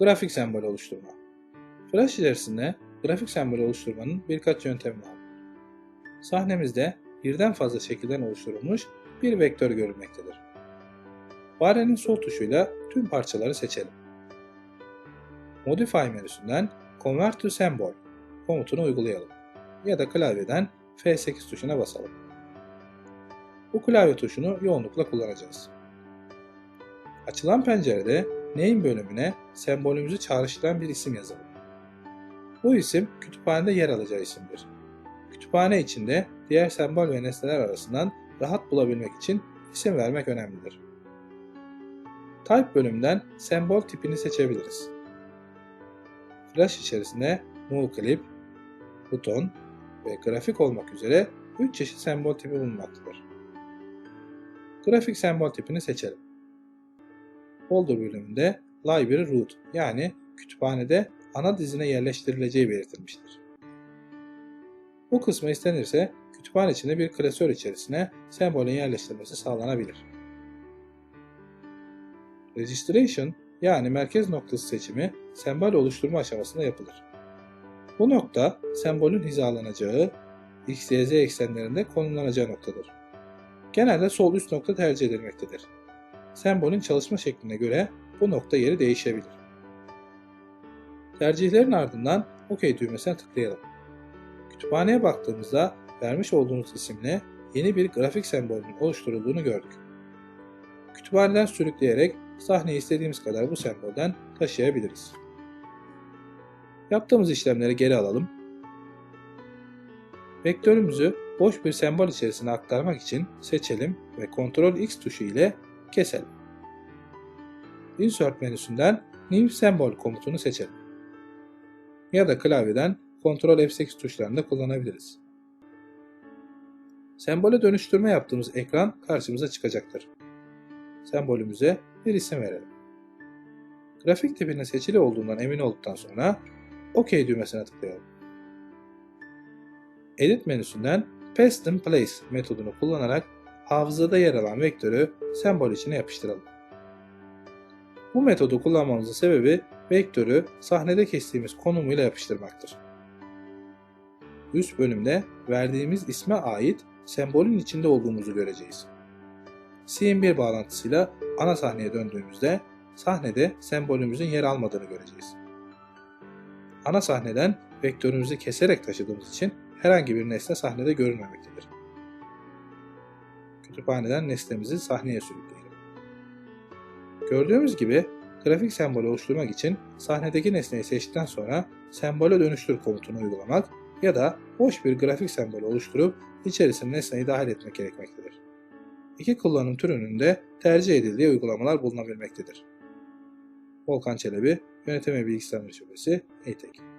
Grafik sembol oluşturma. Flash içerisinde grafik sembol oluşturmanın birkaç yöntemi var. Sahnemizde birden fazla şekilden oluşturulmuş bir vektör görülmektedir. Farenin sol tuşuyla tüm parçaları seçelim. Modify menüsünden Convert to Symbol komutunu uygulayalım ya da klavyeden F8 tuşuna basalım. Bu klavye tuşunu yoğunlukla kullanacağız. Açılan pencerede Name bölümüne sembolümüzü çağrıştıran bir isim yazalım. Bu isim kütüphanede yer alacağı isimdir. Kütüphane içinde diğer sembol ve nesneler arasından rahat bulabilmek için isim vermek önemlidir. Type bölümünden sembol tipini seçebiliriz. Flash içerisinde Move Clip, buton ve grafik olmak üzere 3 çeşit sembol tipi bulunmaktadır. Grafik sembol tipini seçelim. Folder bölümünde Library Root yani kütüphanede ana dizine yerleştirileceği belirtilmiştir. Bu kısmı istenirse kütüphane içinde bir klasör içerisine sembolün yerleştirilmesi sağlanabilir. Registration yani merkez noktası seçimi sembol oluşturma aşamasında yapılır. Bu nokta sembolün hizalanacağı, x, y, eksenlerinde konumlanacağı noktadır. Genelde sol üst nokta tercih edilmektedir. Sembolün çalışma şekline göre bu nokta yeri değişebilir. Tercihlerin ardından OK düğmesine tıklayalım. Kütüphaneye baktığımızda vermiş olduğunuz isimle yeni bir grafik sembolünün oluşturulduğunu gördük. Kütüphaneden sürükleyerek sahneyi istediğimiz kadar bu sembolden taşıyabiliriz. Yaptığımız işlemleri geri alalım. Vektörümüzü boş bir sembol içerisine aktarmak için seçelim ve Ctrl X tuşu ile keselim. Insert menüsünden New Symbol komutunu seçelim. Ya da klavyeden Ctrl F8 tuşlarını kullanabiliriz. Sembole dönüştürme yaptığımız ekran karşımıza çıkacaktır. Sembolümüze bir isim verelim. Grafik tipinin seçili olduğundan emin olduktan sonra OK düğmesine tıklayalım. Edit menüsünden Paste in Place metodunu kullanarak hafızada yer alan vektörü sembol içine yapıştıralım. Bu metodu kullanmamızın sebebi vektörü sahnede kestiğimiz konumuyla yapıştırmaktır. Üst bölümde verdiğimiz isme ait sembolün içinde olduğumuzu göreceğiz. CM1 bağlantısıyla ana sahneye döndüğümüzde sahnede sembolümüzün yer almadığını göreceğiz. Ana sahneden vektörümüzü keserek taşıdığımız için herhangi bir nesne sahnede görünmemektedir. Kütüphaneden nesnemizi sahneye sürükleyelim. Gördüğümüz gibi grafik sembol oluşturmak için sahnedeki nesneyi seçtikten sonra sembole dönüştür komutunu uygulamak ya da boş bir grafik sembol oluşturup içerisine nesneyi dahil etmek gerekmektedir. İki kullanım türünün de tercih edildiği uygulamalar bulunabilmektedir. Volkan Çelebi, Yönetim ve Bilgisayar Şubesi, EYTEK.